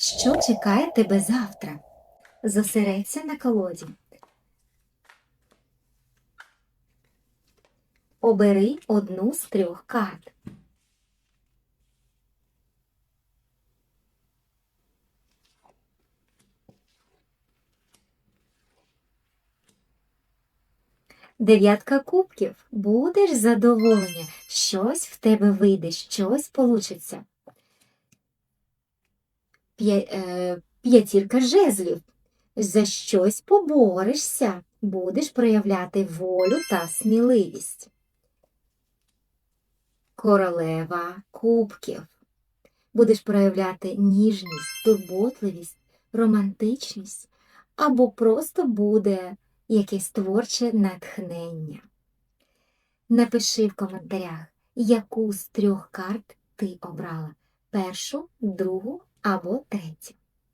Що чекає тебе завтра? Зосередься на колоді. Обери одну з трьох карт. Дев'ятка кубків. Будеш задоволення. Щось в тебе вийде, щось получиться. Е, П'ятірка жезлів. За щось поборешся. Будеш проявляти волю та сміливість. Королева кубків. Будеш проявляти ніжність, турботливість, романтичність або просто буде якесь творче натхнення. Напиши в коментарях, яку з трьох карт ти обрала першу, другу або третю.